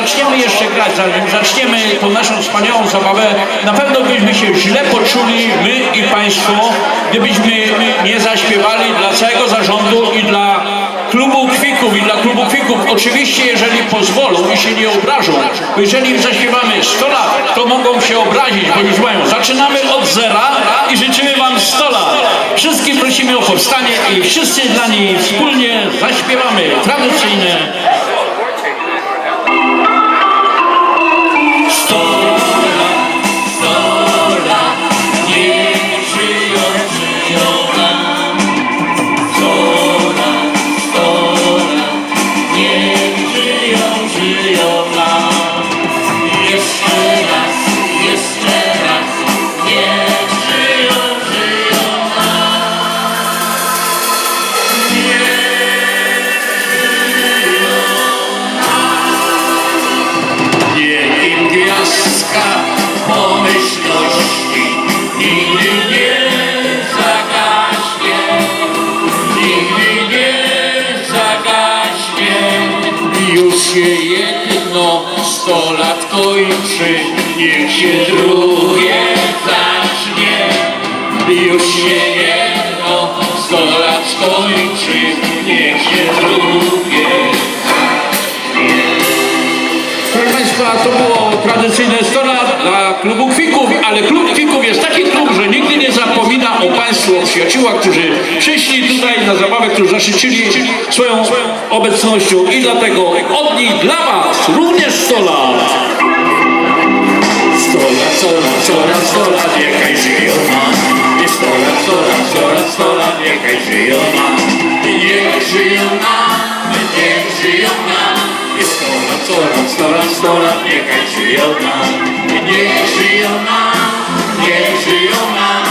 zaczniemy jeszcze grać, zanim zaczniemy tą naszą wspaniałą zabawę, na pewno byśmy się źle poczuli, my i Państwo, gdybyśmy nie zaśpiewali dla całego zarządu i dla klubu Kwików i dla klubu Kwików. Oczywiście, jeżeli pozwolą i się nie obrażą, bo jeżeli im zaśpiewamy 100 lat, to mogą się obrazić, bo już mają. Zaczynamy od zera i życzymy Wam 100 lat. Wszystkich prosimy o powstanie i wszyscy dla niej wspólnie zaśpiewamy tradycyjne To było tradycyjne 100 lat dla klubu Kwików, ale klub Kwików jest taki klub, że nigdy nie zapomina o Państwu, o przyjaciółach, którzy przyszli tutaj na zabawę, którzy zaszczycili swoją obecnością i dlatego od nich dla Was również 100 lat. Sto lat, sto lat, sto lat, sto lat, niechaj żyją. I sto lat, sto lat, sto lat, sto lat. I niech niech. Sto lat, sto lat, sto lat, niechaj żyją nam. Niech żyją nam, niech żyją nam.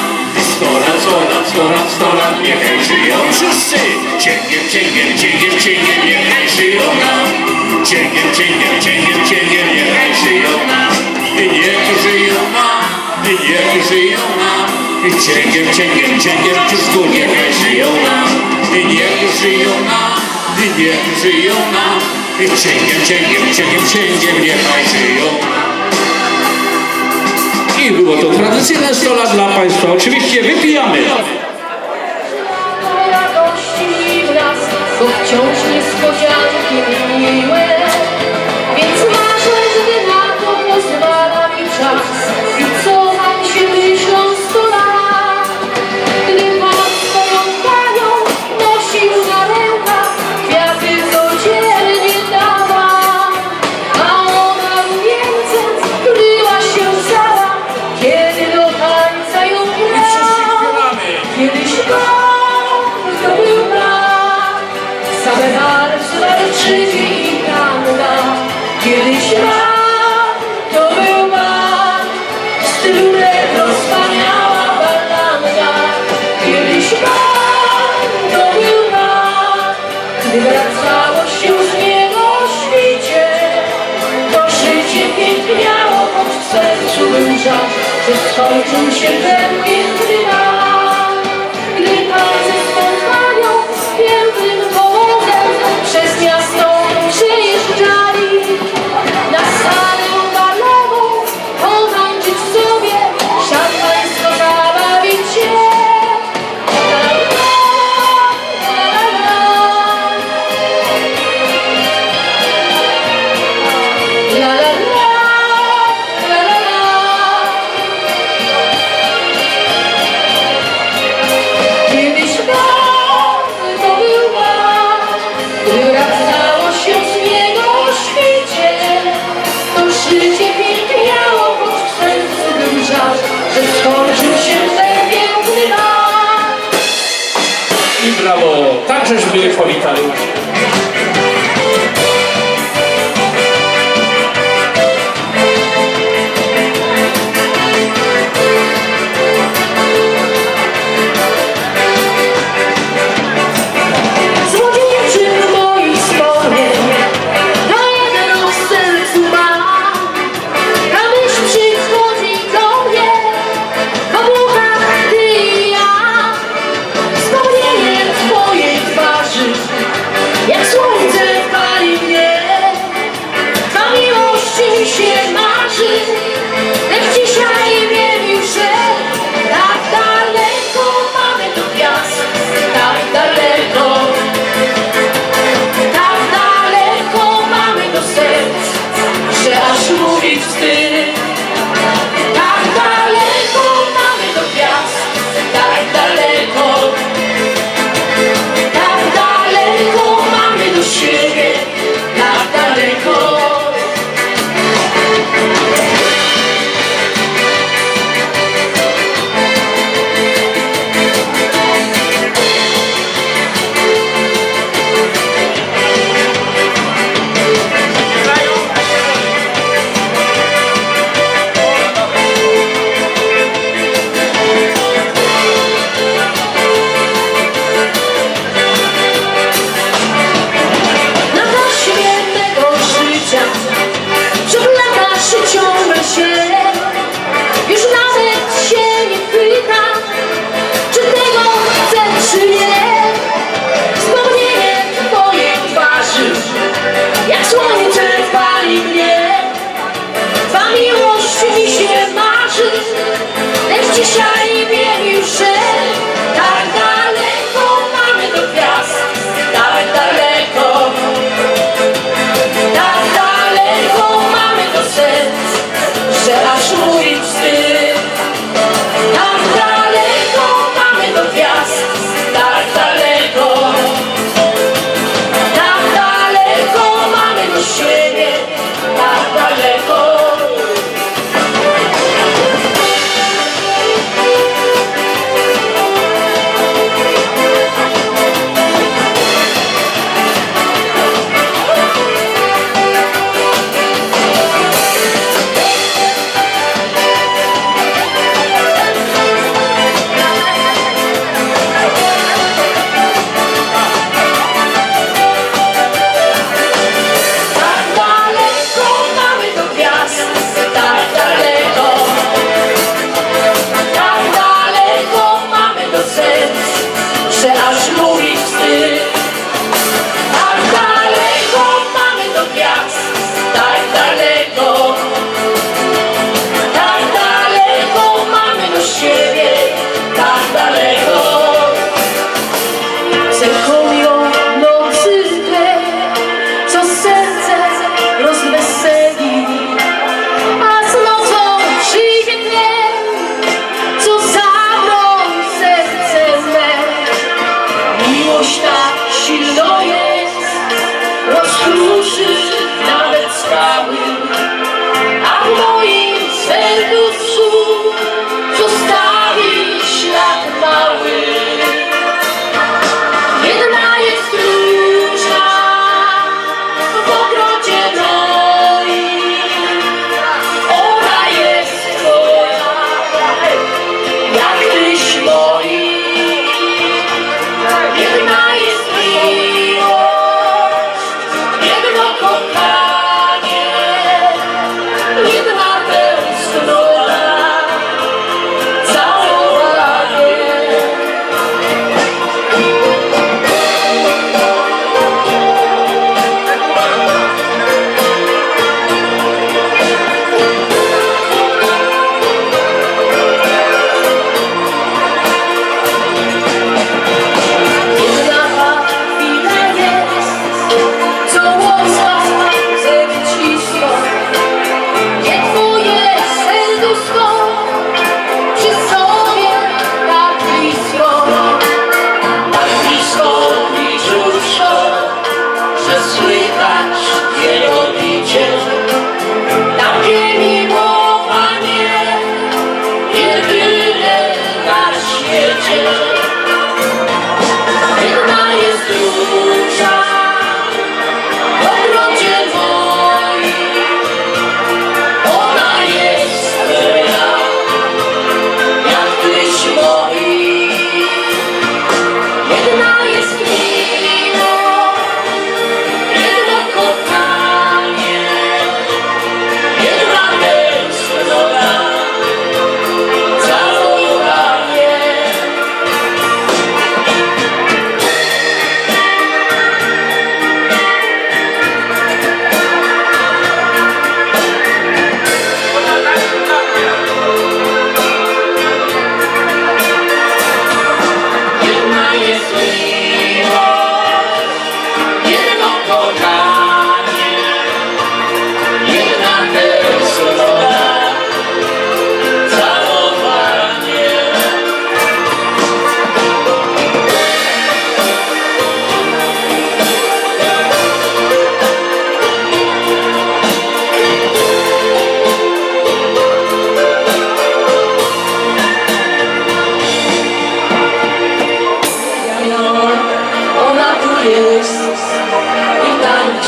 Sto lat, sto lat, sto lat, sto lat, niechaj żyją wszyscy. Cięgiem, cięgiem, cięgiem, cięgiem, niechaj żyją nam. Cięgiem, cięgiem, cięgiem, cięgiem, niechaj żyją nam. Niech żyją nam, niech żyją nam. Cięgiem, cięgiem, cięgiem, ciuszku, niechaj żyją nam. Niech żyją nam, niech żyją nam. I cięgiem, cięgiem, cięgiem, cięgiem, niechaj żyją. I było to tradycyjne 100 lat dla Państwa. Oczywiście wypijamy. radości wraz, bo wciąż niespodzianki miłe. Więc marzę, żal, że skończył się ten piękny lat. Żeby powitali.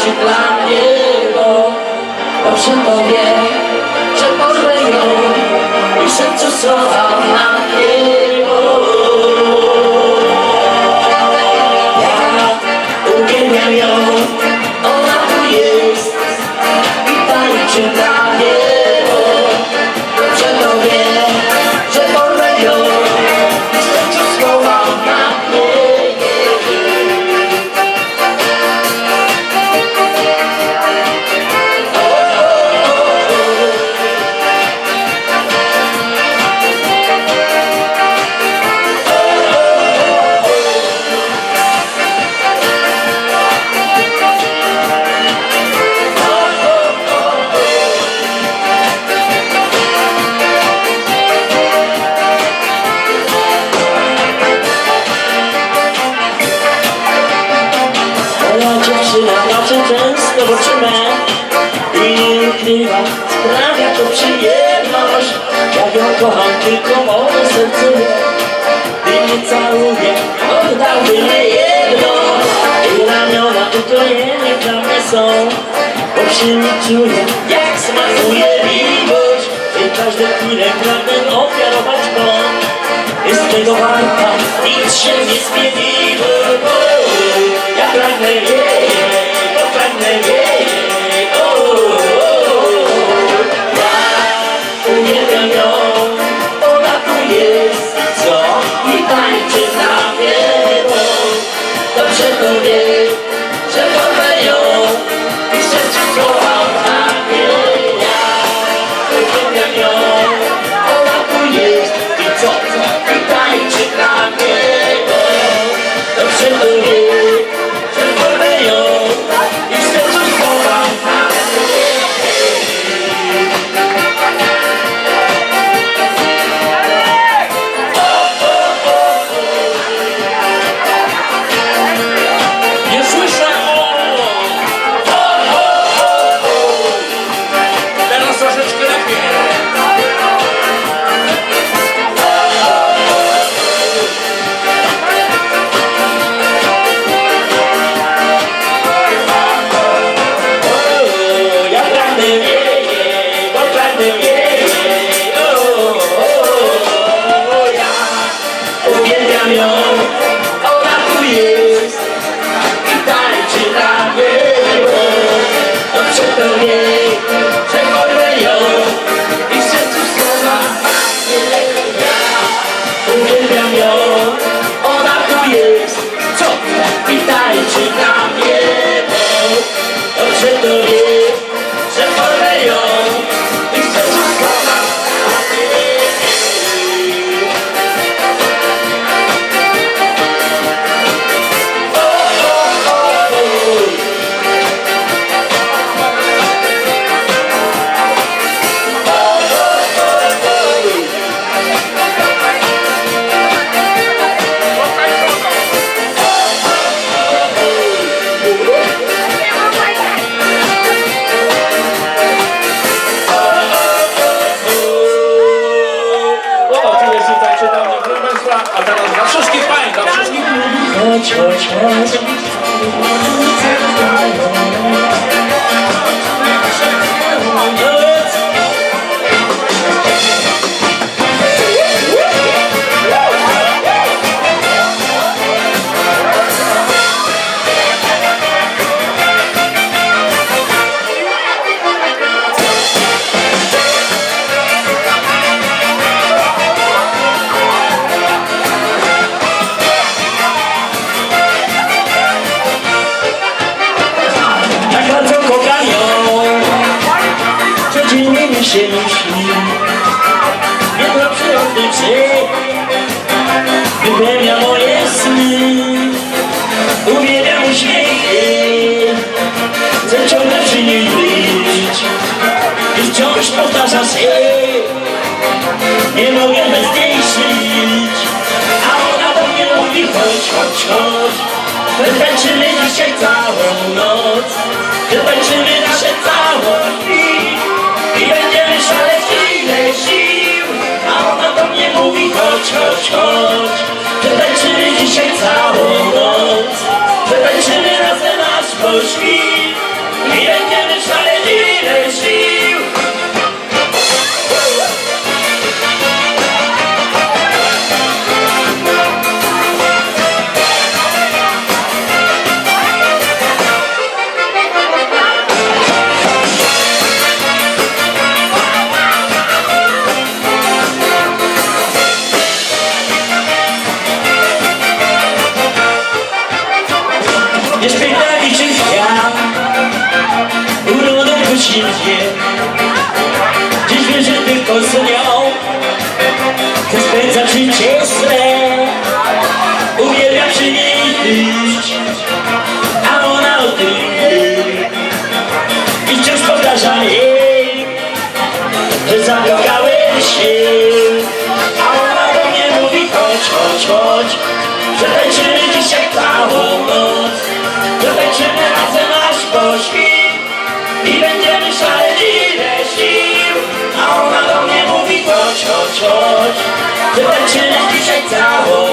się dla mnie, bo dobrze to że pożre ją i szepczę słowa na niebo. Ja uwielbiam ją, ona tu jest i pali tak. Sprawia to przyjemność. Jak ją kocham, tylko moje serce Gdy mnie całuje, oddałby mnie jedno I ramiona ukrojenie dla mnie są Bo przy nim czuję, jak smakuje miłość I każde chwilę pragnę ofiarować Bo jest tego warta, nic się nie zmieniło. Ja pragnę jej, I tańczy mnie bo Dobrze to wie, mi się myśli przyrodny dzień Wypełnia moje sny. Uwielbiam uśmiech jej Chcę ciągle przy niej być. I wciąż powtarzam się. Nie mogę bez niej żyć. A ona do mnie mówi chodź, chodź, chodź. Wytańczymy dzisiaj całą noc. Wytańczymy nasze całą chwil mówi chodź, chodź, chodź. Wytańczymy dzisiaj całą noc. Wytańczymy razem aż po chodź, chodź, chodź. Że tańczymy dzisiaj całą noc. Że tańczymy razem aż po świt I będziemy szaleni ile sił. A ona do mnie mówi chodź, chodź, chodź. Że tańczymy dzisiaj całą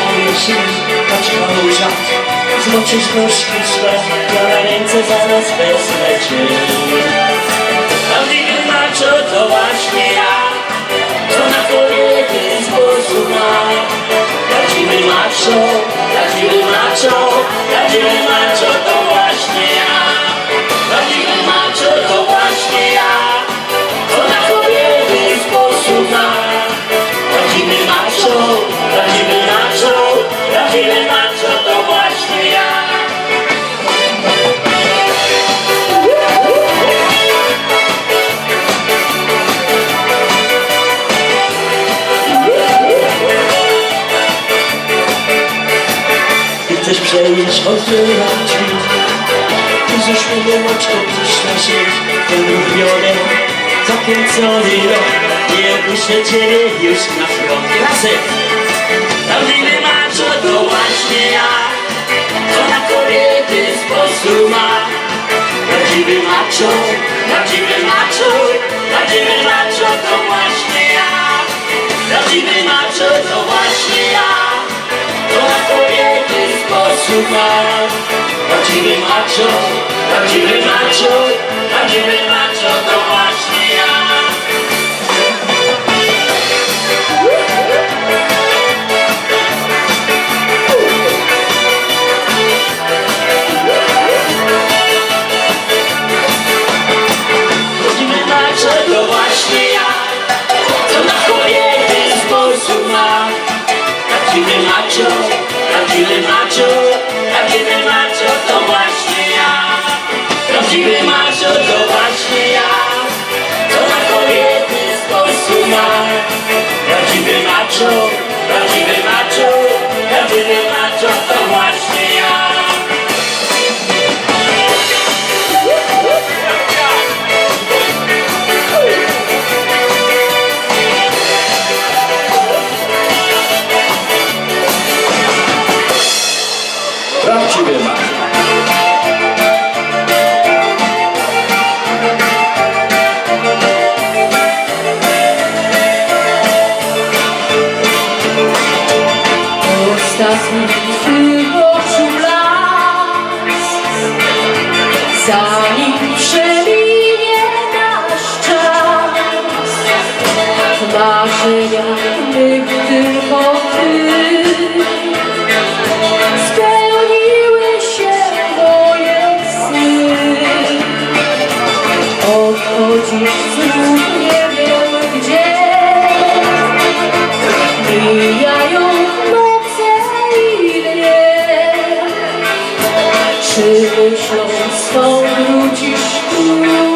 musi daje się Paczka łóża Zmoczysz nóżki szle Ja na ręce zaraz wezmę cię. Prawdziwy macho to właśnie ja. Co na kobiety sposób ma. Prawdziwy macho Prawdziwy macho Prawdziwy macho to prawdziwy macho to właśnie ja. Ty chcesz mi Ty ze śmiegiem oczką przyszła się Ten ulubiony, zakręcony rok Nie puszczę ciebie już na front Razem! Właśnie ja. Co na kobiety sposób ma Prawdziwy macho, prawdziwy macho Prawdziwy macho to właśnie ja. Prawdziwy macho to właśnie ja. To na kobiety sposób ma Prawdziwy macho, prawdziwy macho Prawdziwy macho to właśnie Prawdziwy macho, prawdziwy macho Prawdziwy macho to właśnie ja. Prawdziwy macho to właśnie ja. Co na kobiety sposób ma. Prawdziwy macho, prawdziwy macho Czy myśląc tą wrócisz tu?